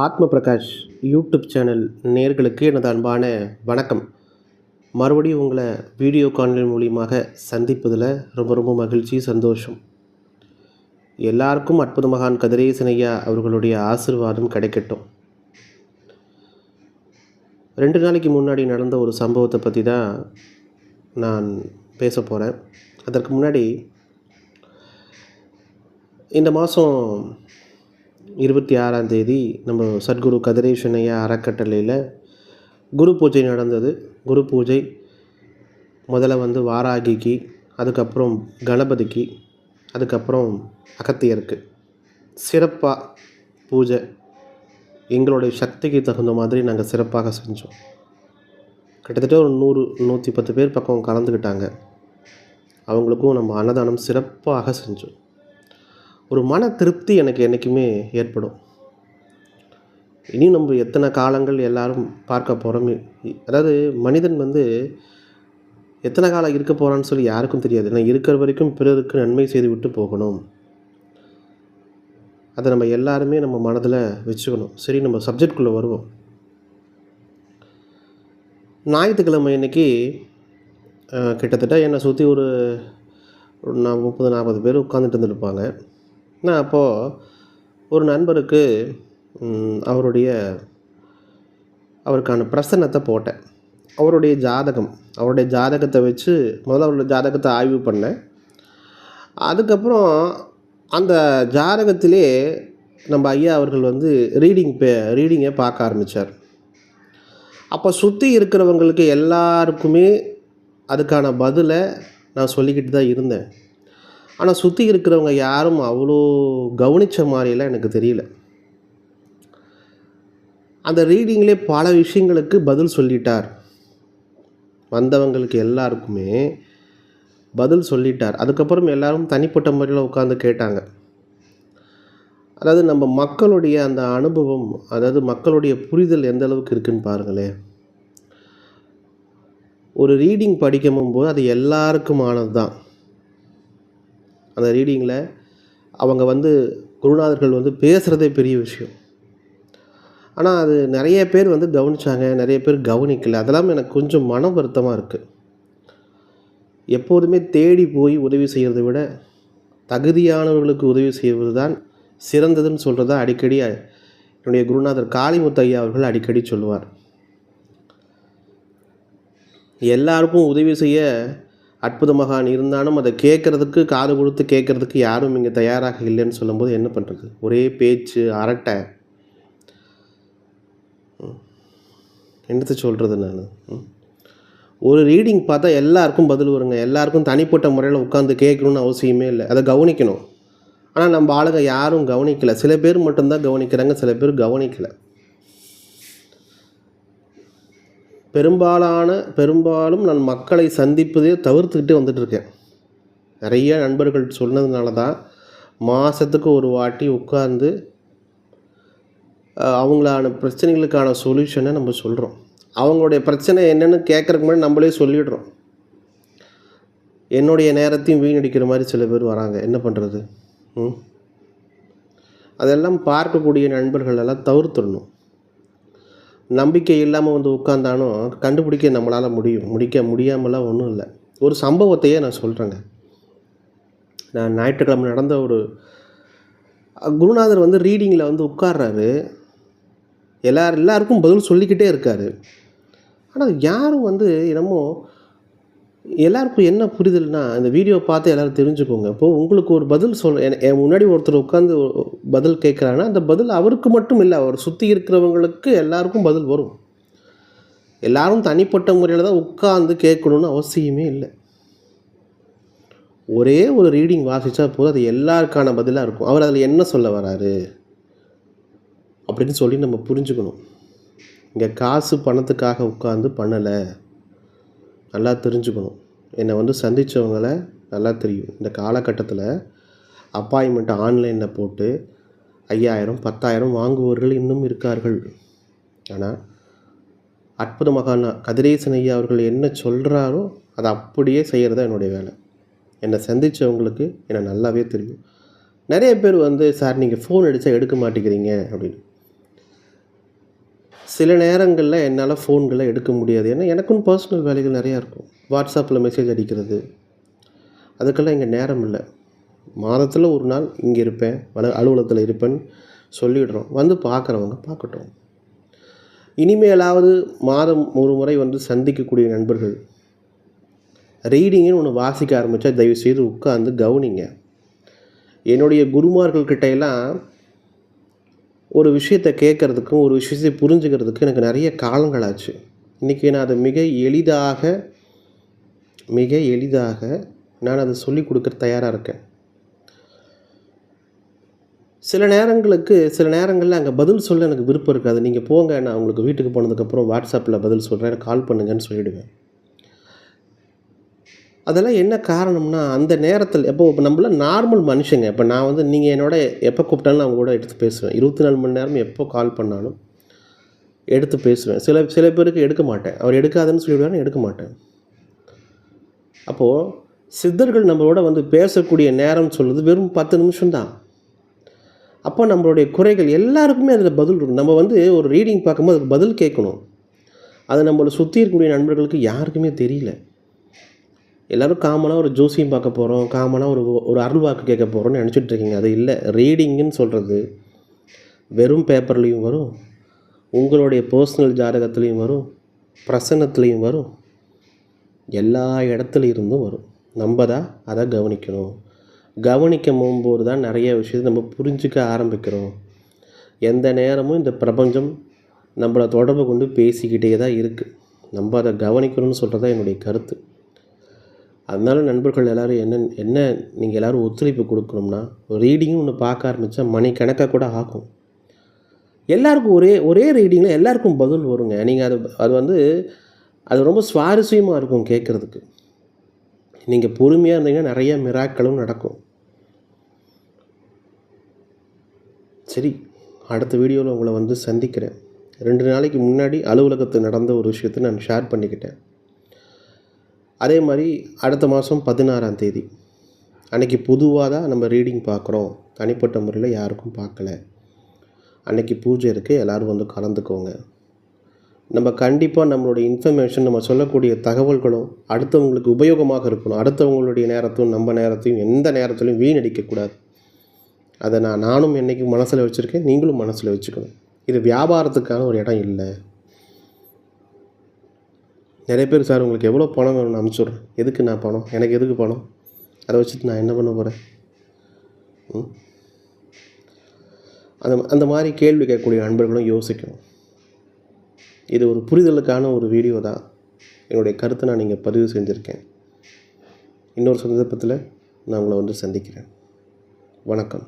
ஆத்ம Prakash YouTube channel நேர்களுக்கு எனது அன்பான வணக்கம். மறுபடியும் உங்களை வீடியோ காணொலி மூலியமாக சந்திப்பதில் ரொம்ப ரொம்ப மகிழ்ச்சி சந்தோஷம். எல்லாருக்கும் அற்புத மகான் கதிரேசனையா அவர்களுடைய ஆசிர்வாதம் கிடைக்கட்டும். ரெண்டு நாளைக்கு முன்னாடி நடந்த ஒரு சம்பவத்தை பற்றி தான் நான் பேச போகிறேன் அதற்கு முன்னாடி இந்த மாதம் இருபத்தி ஆறாம் தேதி நம்ம சத்குரு கதிரேஷனையா அறக்கட்டளையில் குரு பூஜை நடந்தது. குரு பூஜை முதல்ல வந்து வாராகிக்கு அதுக்கப்புறம் கணபதிக்கு அதுக்கப்புறம் அகத்தியருக்கு. சிறப்பாக பூஜை. எங்களுடைய சக்திக்கு தகுந்த மாதிரி நாங்கள் சிறப்பாக செஞ்சோம். கிட்டத்தட்ட ஒரு நூறு நூற்றி பத்து பேர் பக்கம் கலந்துக்கிட்டாங்க. அவங்களுக்கும் நம்ம அன்னதானம் சிறப்பாக செஞ்சோம். ஒரு மன திருப்தி எனக்கு என்றைக்குமே ஏற்படும். இனி நம்ம எத்தனை காலங்கள் எல்லாரும் பார்க்க போகிறோம் அதாவது மனிதன் வந்து எத்தனை காலம் இருக்க போகிறான்னு சொல்லி யாருக்கும் தெரியாது. ஏன்னா இருக்கிற வரைக்கும் பிறருக்கு நன்மை செய்து விட்டு போகணும். அதை நம்ம எல்லாருமே நம்ம மனதில் வச்சுக்கணும். சரி நம்ம சப்ஜெக்ட்குள்ளே வருவோம். ஞாயிற்றுக்கிழமை இன்றைக்கி கிட்டத்தட்ட என்னை சுற்றி ஒரு நான் முப்பது நாற்பது பேர் உட்காந்துட்டு இருந்திருப்பாங்க. நான் அப்போது ஒரு நண்பருக்கு அவருடைய அவருக்கான பிரசன்னத்தை போட்டேன். அவருடைய ஜாதகம் அவருடைய ஜாதகத்தை வச்சு முதல்ல அவருடைய ஜாதகத்தை ஆய்வு பண்ணேன். அதுக்கப்புறம் அந்த ஜாதகத்திலே நம்ம ஐயா அவர்கள் வந்து ரீடிங் பே ரீடிங்கை பார்க்க ஆரம்பித்தார் அப்போ சுற்றி இருக்கிறவங்களுக்கு எல்லாருக்குமே அதுக்கான பதிலை நான் சொல்லிக்கிட்டு தான் இருந்தேன். ஆனால் சுற்றி இருக்கிறவங்க யாரும் அவ்வளோ கவனித்த மாதிரியெல்லாம் எனக்கு தெரியல. அந்த ரீடிங்லே பல விஷயங்களுக்கு பதில் சொல்லிட்டார். வந்தவங்களுக்கு எல்லாருக்குமே பதில் சொல்லிட்டார். அதுக்கப்புறம் எல்லாரும் தனிப்பட்ட முறையில் உட்காந்து கேட்டாங்க. அதாவது நம்ம மக்களுடைய அந்த அனுபவம் அதாவது மக்களுடைய புரிதல் எந்த அளவுக்கு இருக்குன்னு பாருங்களேன். ஒரு ரீடிங் படிக்கும் போது அது எல்லாருக்குமானது தான் அந்த ரீடிங்கில் அவங்க வந்து குருநாதர்கள் வந்து பேசுகிறதே பெரிய விஷயம். ஆனால் அது நிறைய பேர் வந்து கவனிச்சாங்க நிறைய பேர் கவனிக்கலை. அதெல்லாம் எனக்கு கொஞ்சம் மன வருத்தமாக இருக்குது எப்போதுமே தேடி போய் உதவி செய்கிறத விட தகுதியானவர்களுக்கு உதவி செய்வது தான் சிறந்ததுன்னு சொல்கிறதா அடிக்கடி என்னுடைய குருநாதர் காளிமுத்து ஐயா அவர்கள் அடிக்கடி சொல்லுவார். எல்லாருக்கும் உதவி செய்ய அற்புத மகான் இருந்தாலும் அதை கேட்குறதுக்கு காது கொடுத்து கேட்குறதுக்கு யாரும் இங்கே தயாராக இல்லைன்னு சொல்லும்போது என்ன பண்ணுறது ஒரே பேச்சு அரட்டை. என்னத்தை சொல்கிறது நான்? ம். ஒரு ரீடிங் பார்த்தா எல்லாருக்கும் பதில் வருங்க. எல்லாருக்கும் தனிப்பட்ட முறையில் உட்காந்து கேட்கணும்னு அவசியமே இல்லை. அதை கவனிக்கணும். ஆனால் நம்ம ஆளுங்க யாரும் கவனிக்கலை. சில பேர் மட்டும்தான் கவனிக்கிறாங்க. சில பேர் கவனிக்கலை. பெரும்பாலான பெரும்பாலும் நான் மக்களை சந்திப்பதே தவிர்த்துக்கிட்டே வந்துட்டு இருக்கேன் நிறைய நண்பர்கள் சொன்னதுனால தான் மாதத்துக்கு ஒரு வாட்டி உட்காந்து அவங்களான பிரச்சனைகளுக்கான சொல்யூஷனை நம்ம சொல்கிறோம் அவங்களுடைய பிரச்சனை என்னென்னு கேட்குறக்கு முன்னாடி நம்மளே சொல்லிடுறோம். என்னுடைய நேரத்தையும் வீணடிக்கிற மாதிரி சில பேர் வராங்க. என்ன பண்ணுறது ம்? அதெல்லாம் பார்க்கக்கூடிய நண்பர்களெல்லாம் தவிர்த்துடணும். நம்பிக்கை இல்லாமல் வந்து உட்காந்தாலும் கண்டுபிடிக்க நம்மளால் முடியும். முடிக்க முடியாமலாம் ஒன்றும் இல்லை. ஒரு சம்பவத்தையே நான் சொல்கிறேங்க நான் ஞாயிற்றுக்கிழமை நடந்த ஒரு குருநாதர் வந்து ரீடிங்கில் வந்து உட்கார்றாரு. எல்லார் எல்லாருக்கும் பதில் சொல்லிக்கிட்டே இருக்காரு. ஆனால் யாரும் வந்து என்னமோ எல்லாருக்கும் என்ன புரிதல்னா இந்த வீடியோ பார்த்து எல்லோரும் தெரிஞ்சுக்கோங்க. இப்போது உங்களுக்கு ஒரு பதில் சொல் என் என் முன்னாடி ஒருத்தர் உட்காந்து பதில் கேட்குறாங்கன்னா அந்த பதில் அவருக்கு மட்டும் இல்லை அவர் சுற்றி இருக்கிறவங்களுக்கு எல்லாருக்கும் பதில் வரும். எல்லாரும் தனிப்பட்ட முறையில் தான் உட்காந்து கேட்கணும்னு அவசியமே இல்லை. ஒரே ஒரு ரீடிங் வாசித்தா போதும் அது எல்லாருக்கான பதிலாக இருக்கும். அவர் அதில் என்ன சொல்ல வராரு? அப்படின்னு சொல்லி நம்ம புரிஞ்சுக்கணும். இங்கே காசு பணத்துக்காக உட்காந்து பண்ணலை. நல்லா தெரிஞ்சுக்கணும். என்னை வந்து சந்தித்தவங்கள நல்லா தெரியும். இந்த காலகட்டத்தில் அப்பாயின்மெண்ட் ஆன்லைனில் போட்டு ஐயாயிரம் பத்தாயிரம் வாங்குபவர்கள் இன்னும் இருக்கார்கள். ஆனால் அற்புத மகானா கதிரேசன் ஐயா அவர்கள் என்ன சொல்கிறாரோ அதை அப்படியே செய்கிறது தான் என்னுடைய வேலை. என்னை சந்தித்தவங்களுக்கு என்னை நல்லாவே தெரியும். நிறைய பேர் வந்து சார் நீங்கள் ஃபோன் அடித்தா எடுக்க மாட்டேங்கிறீங்க அப்படின்னு. சில நேரங்களில் என்னால் ஃபோன்களை எடுக்க முடியாது. ஏன்னா எனக்கும் பர்சனல் வேலைகள் நிறையா இருக்கும். வாட்ஸ்அப்பில் மெசேஜ் அடிக்கிறது. அதுக்கெல்லாம் இங்கே நேரம் இல்லை. மாதத்தில் ஒரு நாள் இங்கே இருப்பேன். வல அலுவலகத்தில் இருப்பேன்னு சொல்லிடுறோம். வந்து பார்க்குறவங்க பார்க்கட்டும் இனிமேலாவது மாதம் ஒரு முறை வந்து சந்திக்கக்கூடிய நண்பர்கள் ரீடிங்குன்னு ஒன்று வாசிக்க ஆரம்பித்தா தயவுசெய்து உட்காந்து கவனிங்க. என்னுடைய குருமார்கள்கிட்ட எல்லாம் ஒரு விஷயத்தை கேட்குறதுக்கும் ஒரு விஷயத்தை புரிஞ்சுக்கிறதுக்கும் எனக்கு நிறைய காலங்கள் ஆச்சு இன்றைக்கி நான் அதை மிக எளிதாக மிக எளிதாக நான் அதை சொல்லி கொடுக்க தயாராக இருக்கேன். சில நேரங்களுக்கு சில நேரங்களில் அங்கே பதில் சொல்ல எனக்கு விருப்பம் இருக்காது. நீங்கள் போங்க நான் உங்களுக்கு வீட்டுக்கு போனதுக்கப்புறம் வாட்ஸ்அப்பில் பதில் சொல்கிறேன் கால் பண்ணுங்கன்னு சொல்லிவிடுவேன் அதெல்லாம் என்ன காரணம்னா அந்த நேரத்தில் எப்போ இப்போ நம்மள நார்மல் மனுஷங்க இப்போ நான் வந்து நீங்கள் என்னோட எப்போ கூப்பிட்டாலும் அவங்க கூட எடுத்து பேசுவேன். இருபத்தி நாலு மணி நேரம் எப்போ கால் பண்ணாலும் எடுத்து பேசுவேன். சில சில பேருக்கு எடுக்க மாட்டேன். அவர் எடுக்காதுன்னு சொல்லிவிடுவாரு எடுக்க மாட்டேன். அப்போது சித்தர்கள் நம்மளோட வந்து பேசக்கூடிய நேரம் சொல்கிறது வெறும் பத்து நிமிஷம்தான் அப்போ நம்மளுடைய குறைகள் எல்லாருக்குமே அதில் பதில் இருக்கும். நம்ம வந்து ஒரு ரீடிங் பார்க்கும்போது அதுக்கு பதில் கேட்கணும். அது நம்மளை சுற்றி இருக்கக்கூடிய நண்பர்களுக்கு யாருக்குமே தெரியல. எல்லோரும் காமனாக ஒரு ஜோசியம் பார்க்க போகிறோம் காமனாக ஒரு ஒரு அருள் வாக்கு கேட்க போகிறோம்னு நினச்சிட்டு இருக்கீங்க. அது இல்லை. ரீடிங்குன்னு சொல்கிறது வெறும் பேப்பர்லேயும் வரும். உங்களுடைய பர்சனல் ஜாதகத்துலேயும் வரும். பிரசன்னத்துலேயும் வரும். எல்லா இடத்துல இருந்தும் வரும். நம்ம தான் அதை கவனிக்கணும். கவனிக்க போகும்போது தான் நிறைய விஷயத்தை நம்ம புரிஞ்சுக்க ஆரம்பிக்கிறோம். எந்த நேரமும் இந்த பிரபஞ்சம் நம்மளை தொடர்பு கொண்டு பேசிக்கிட்டே தான் இருக்குது நம்ம அதை கவனிக்கணும்னு சொல்கிறது தான் என்னுடைய கருத்து. அதனால் நண்பர்கள் எல்லோரும் என்ன என்ன நீங்கள் எல்லோரும் ஒத்துழைப்பு கொடுக்கணும்னா ரீடிங்கும் ஒன்று பார்க்க ஆரம்பித்தா மணி கணக்காக கூட ஆகும். எல்லாருக்கும் ஒரே ஒரே ரீடிங்கில் எல்லாருக்கும் பதில் வருங்க. நீங்கள் அது அது வந்து அது ரொம்ப சுவாரஸ்யமாக இருக்கும் கேட்குறதுக்கு. நீங்கள் பொறுமையாக இருந்தீங்கன்னா நிறைய மிராக்களும் நடக்கும். சரி அடுத்த வீடியோவில் உங்களை வந்து சந்திக்கிறேன். ரெண்டு நாளைக்கு முன்னாடி அலுவலகத்தில் நடந்த ஒரு விஷயத்தை நான் ஷேர் பண்ணிக்கிட்டேன். அதே மாதிரி அடுத்த மாதம் பதினாறாம் தேதி. அன்றைக்கி பொதுவாக தான் நம்ம ரீடிங் பார்க்குறோம். தனிப்பட்ட முறையில் யாருக்கும் பார்க்கல. அன்றைக்கி பூஜை இருக்குது எல்லோரும் வந்து கலந்துக்கோங்க. நம்ம கண்டிப்பாக நம்மளுடைய இன்ஃபர்மேஷன் நம்ம சொல்லக்கூடிய தகவல்களும் அடுத்தவங்களுக்கு உபயோகமாக இருக்கணும். அடுத்தவங்களுடைய நேரத்தையும் நம்ம நேரத்தையும் எந்த நேரத்திலையும் வீணடிக்கக்கூடாது. அதை நான் நானும் என்றைக்கும் மனசில் வச்சுருக்கேன் நீங்களும் மனசில் வச்சுக்கணும். இது வியாபாரத்துக்கான ஒரு இடம் இல்லை. நிறைய பேர் சார் உங்களுக்கு எவ்வளோ பணம் வேணும்னு அனுப்பிச்சுட்றேன். எதுக்கு நான் பணம்? எனக்கு எதுக்கு பணம்? அதை வச்சுட்டு நான் என்ன பண்ண போகிறேன் அந்த அந்த மாதிரி கேள்வி கேட்கக்கூடிய நண்பர்களும் யோசிக்கணும். இது ஒரு புரிதலுக்கான ஒரு வீடியோ தான். என்னுடைய கருத்தை நான் நீங்கள் பதிவு செஞ்சுருக்கேன். இன்னொரு சந்தர்ப்பத்தில் நான் உங்களை வந்து சந்திக்கிறேன். வணக்கம்.